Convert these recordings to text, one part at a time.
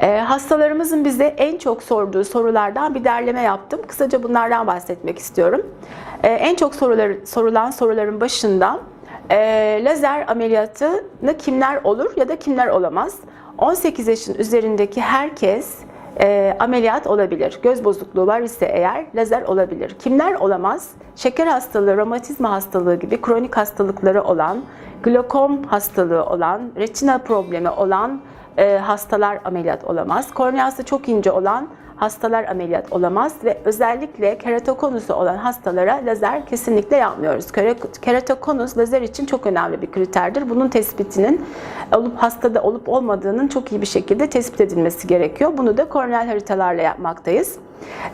Ee, hastalarımızın bize en çok sorduğu sorulardan bir derleme yaptım. Kısaca bunlardan bahsetmek istiyorum. Ee, en çok sorular, sorulan soruların başında e, lazer ameliyatını kimler olur ya da kimler olamaz? 18 yaşın üzerindeki herkes e, ameliyat olabilir. Göz bozukluğu var ise eğer lazer olabilir. Kimler olamaz? Şeker hastalığı, romatizma hastalığı gibi kronik hastalıkları olan, glokom hastalığı olan, retina problemi olan e, hastalar ameliyat olamaz. Korneası çok ince olan hastalar ameliyat olamaz ve özellikle keratokonusu olan hastalara lazer kesinlikle yapmıyoruz. Keratokonus lazer için çok önemli bir kriterdir. Bunun tespitinin olup hastada olup olmadığının çok iyi bir şekilde tespit edilmesi gerekiyor. Bunu da korneal haritalarla yapmaktayız.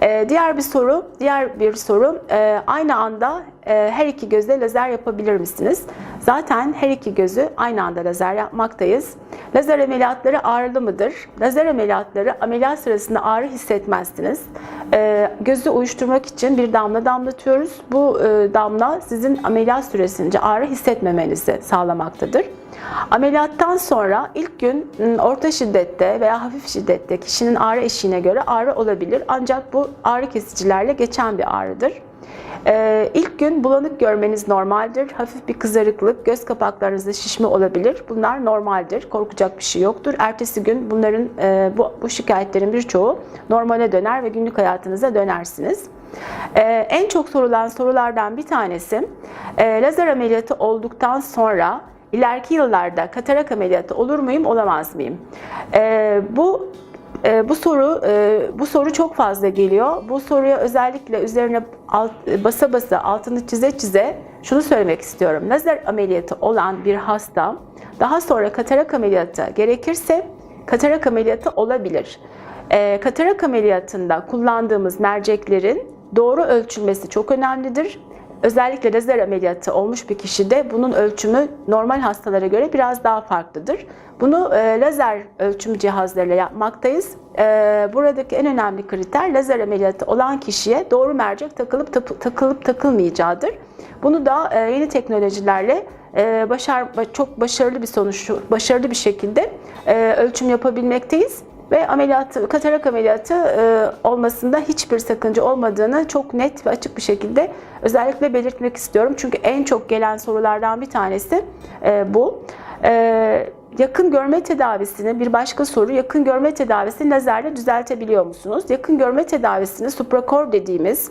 Ee, diğer bir soru, diğer bir soru e, aynı anda e, her iki gözle lazer yapabilir misiniz? Zaten her iki gözü aynı anda lazer yapmaktayız. Lazer ameliyatları ağrılı mıdır? Lazer ameliyatları ameliyat sırasında ağrı hissetmezsiniz. Ee, gözü uyuşturmak için bir damla damlatıyoruz. Bu e, damla sizin ameliyat süresince ağrı hissetmemenizi sağlamaktadır. Ameliyattan sonra ilk gün m, orta şiddette veya hafif şiddette kişinin ağrı eşiğine göre ağrı olabilir. Ancak bu ağrı kesicilerle geçen bir ağrıdır. Ee, ilk gün bulanık görmeniz normaldir. Hafif bir kızarıklık, göz kapaklarınızda şişme olabilir. Bunlar normaldir. Korkacak bir şey yoktur. Ertesi gün bunların e, bu, bu şikayetlerin birçoğu normale döner ve günlük hayatınıza dönersiniz. Ee, en çok sorulan sorulardan bir tanesi e, lazer ameliyatı olduktan sonra ileriki yıllarda katarak ameliyatı olur muyum, olamaz mıyım? Ee, bu e, bu soru e, bu soru çok fazla geliyor. Bu soruya özellikle üzerine alt, basa basa altını çize çize şunu söylemek istiyorum. Lazer ameliyatı olan bir hasta daha sonra katarak ameliyatı gerekirse katarak ameliyatı olabilir. E, katarak ameliyatında kullandığımız merceklerin doğru ölçülmesi çok önemlidir. Özellikle lazer ameliyatı olmuş bir kişide bunun ölçümü normal hastalara göre biraz daha farklıdır. Bunu e, lazer ölçüm cihazlarıyla yapmaktayız. E, buradaki en önemli kriter lazer ameliyatı olan kişiye doğru mercek takılıp tapı- takılıp takılmayacağıdır. Bunu da e, yeni teknolojilerle e, başar ba- çok başarılı bir sonuç başarılı bir şekilde e, ölçüm yapabilmekteyiz ve ameliyatı, katarak ameliyatı e, olmasında hiçbir sakınca olmadığını çok net ve açık bir şekilde özellikle belirtmek istiyorum. Çünkü en çok gelen sorulardan bir tanesi e, bu. E, yakın görme tedavisini, bir başka soru, yakın görme tedavisini lazerle düzeltebiliyor musunuz? Yakın görme tedavisini supracor dediğimiz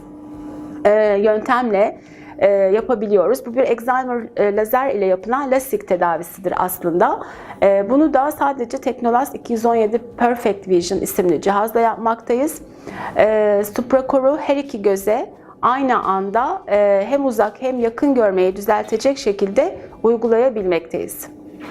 yöntemle e, yapabiliyoruz. Bu bir Excimer e, lazer ile yapılan lasik tedavisidir aslında. E, bunu da sadece Teknolas 217 Perfect Vision isimli cihazla yapmaktayız. E, Supracor'u her iki göze aynı anda e, hem uzak hem yakın görmeyi düzeltecek şekilde uygulayabilmekteyiz.